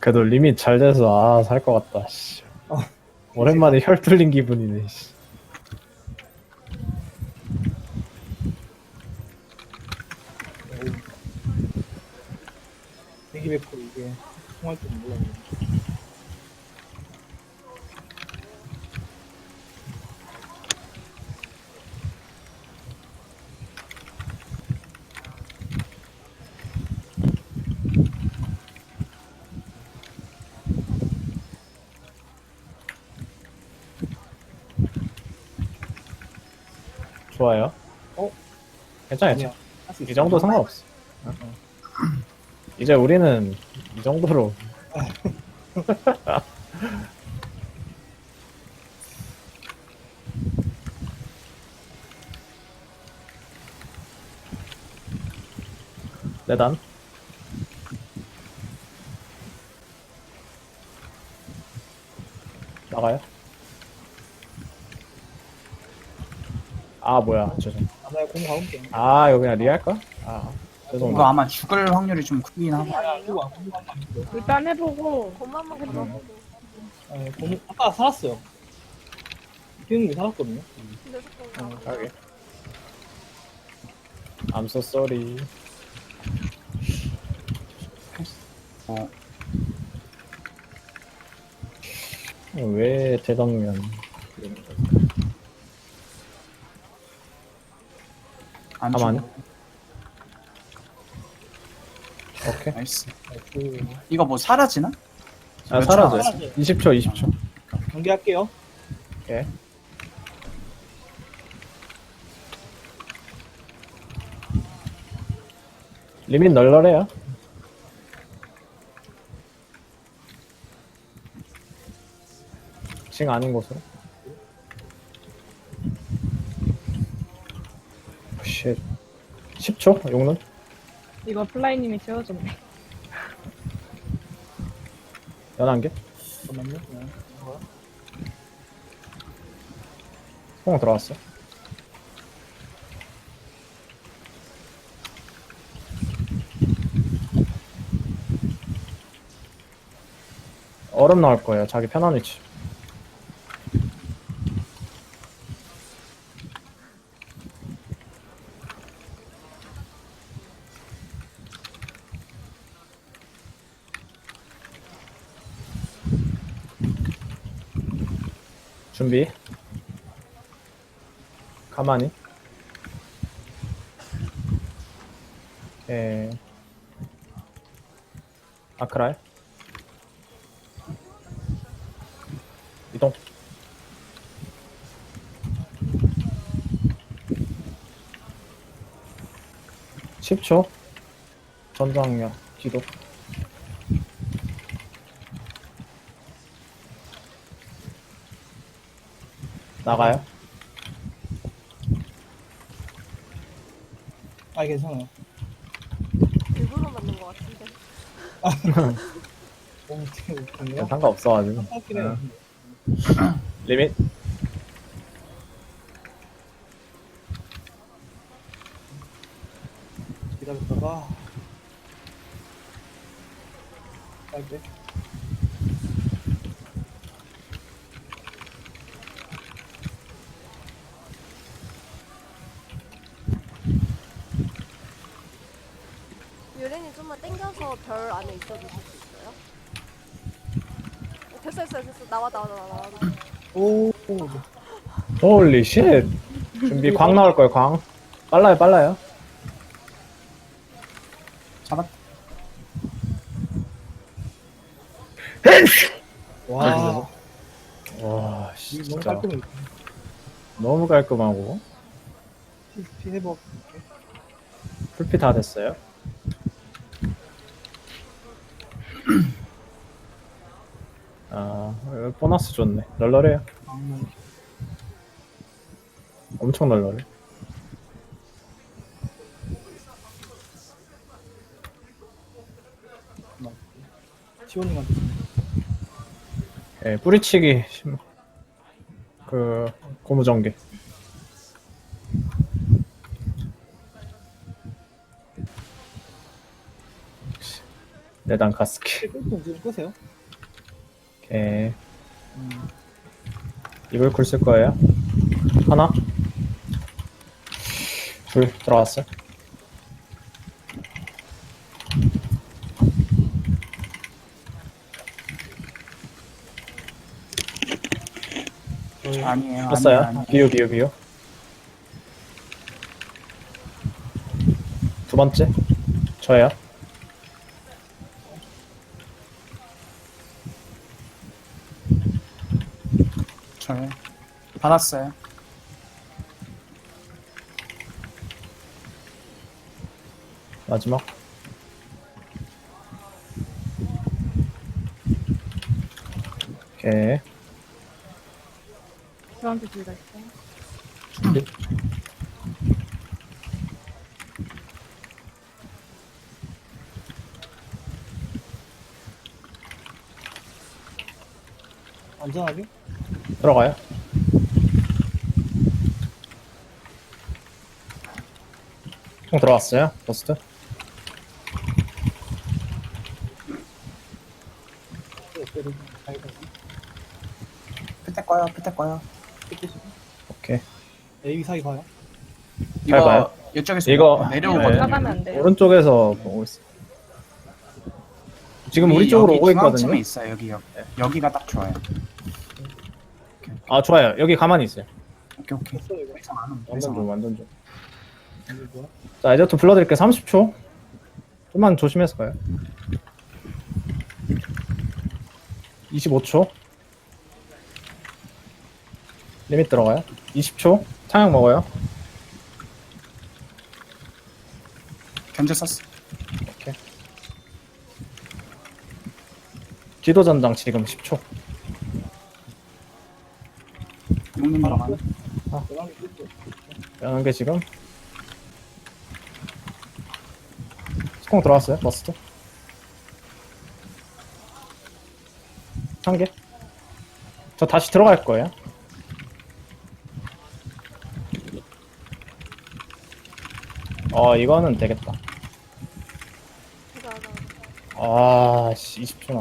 그래도 리밋 잘 돼서 아 살 것 같다. 씨. 어. 오랜만에 혈 뚫린 기분이네. 씨. 대기 뵙고 이게 통할 줄 몰랐네. 좋아요. 어? 괜찮아요. 아니야. 할수 있어. 이 정도 상관없어. 어. 이제 우리는 이 정도로 내단 나가요? 아 뭐야 죄송 아나의 공 가운데. 아 이거 그냥 리할까? 아 죄송 이거 아마 죽을 확률이 좀 크긴 하고 이거 안. 일단 해보고 겉만만 해봐. 아, 공 아까 살았어요. 피우님이 살았거든요. 근데 조금 어, 가게 I'm so sorry 어, 왜 대당면 안 가만히. 죽어. 오케이. 나이스. 그 이거 뭐 사라지나? 아 몇 사라져요. 초? 남았어요? 20초 20초. 경기할게요. 오케이 리밋 널널해요. 징 아닌 곳으로 쉣 10초 용는 이거 플라이님이 채워줬네. 연한 개 잠깐만요. 네. 이거요? 송 들어왔어 얼음 나올 거예요 자기 편한 위치 준비. 가만히. 예. 아크랄 이동. 십초. 전장력 기도 나가요 아 괜찮아요. 일부러 만든 것 같은데. 공 되게 웃기네요. 상관없어가지고 해요. 리밋 기다렸다가 짧게 좀만 땡겨서 별 안에 있어 주실 수 있어요? 어, 됐어 됐어 됐어. 나와 나와 나와 나와. 오. 홀리 쉣 준비 광 나올 거예요 광. 빨라요 빨라요. 잡았 와, 와이 너무 진짜. 깔끔해. 너무 깔끔하고. 피, 피 회복. 풀피 다 됐어요 아 보너스 좋네. 널널해요. 엄청 널널해. 시원님한테 예, 뿌리치기 심- 그 고무전기 내단 가스키 지금 끄세요. 오케이. 이걸 굴쓸 거예요? 하나? 둘 들어왔어. 아니에요. 아니에요. 비유 비유 비유. 두 번째? 저예요 저요. 받았어요. 마지막 오케이 저한테 둘다 있어요. 준비 안전하게. 들어가요 형 들어왔어요 버스트 끝에 거요. 끝에 거요. 끄시고. 오케이 A 사이 봐요. 이거 봐요. 이쪽에서 이거- 내려오거든요. 네. 나가면 안 돼요. 오른쪽에서 보고 있어 지금 우리 여기 쪽으로 오고 중앙쯤에 있거든요 있어요. 여기 여기. 여기가 딱 좋아요. 아 좋아요. 여기 가만히 있어요. 오케이 오케이. 회상 안 하면 완전 회상 좀안 완전 좀? 자 이제 또 불러드릴게요. 30초. 좀만 조심해서 가요. 25초. 리밋 들어가요. 20초. 창약 먹어요. 견제 썼어. 기도 전장 지금 10초 용님 들어가네. 대단히 끄고. 연한 게 지금 스콩 들어왔어요 버스트 한개저 다시 들어갈 거예요 어 이거는 되겠다 가자 가자 가자. 아, 씨, 20초 나오